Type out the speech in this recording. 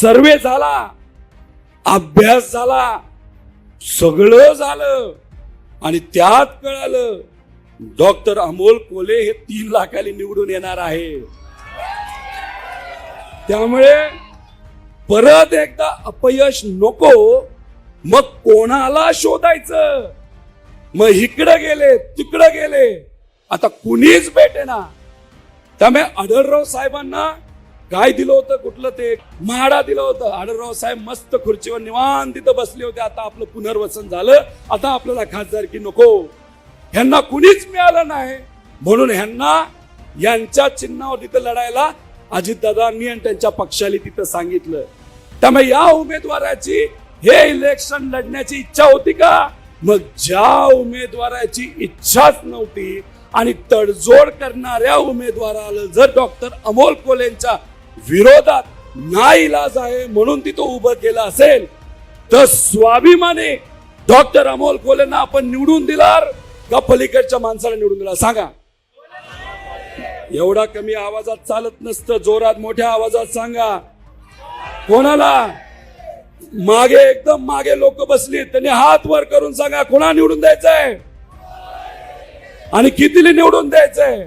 सर्वे झाला अभ्यास झाला सगळं झालं. आणि त्यात कळालं डॉक्टर अमोल कोले हे तीन लाखाली निवडून येणार आहे. त्यामुळे परत एकदा अपयश नको मग कोणाला शोधायचं? मग इकडं गेले तिकडं गेले. आता कुणीच भेटे ना त्यामुळे आढळराव साहेबांना काय दिलं होतं कुठलं ते? म्हाडा दिलं होतं. आडरराव साहेब मस्त खुर्चीवर निवांत तिथं बसले होते. आता आपलं पुनर्वसन झालं. आता आपल्याला खासदारकी नको. ह्यांना कुणीच मिळालं नाही. म्हणून ह्यांना यांच्या चिन्हावर तिथं लढायला अजितदादांनी आणि त्यांच्या पक्षाने तिथं सांगितलं. त्यामुळे या उमेदवाराची हे इलेक्शन लढण्याची इच्छा होती का? मग ज्या उमेदवाराची इच्छाच नव्हती आणि तडजोड करणाऱ्या उमेदवाराला जर डॉक्टर अमोल कोलेंच्या विरोधात नाईलाज आहे म्हणून तिथं उभं केलं असेल तर स्वाभिमानी डॉक्टर अमोल कोलेंना आपण निवडून दिलार का पलीकडच्या माणसाला निवडून दिला सांगा. एवढा कमी आवाजात चालत नसतं जोरात मोठ्या आवाजात सांगा. कोणाला? मागे एकदम मागे लोक बसली त्यांनी हात वर करून सांगा कोणा निवडून द्यायचंय? आणि कितीला निवडून द्यायचंय?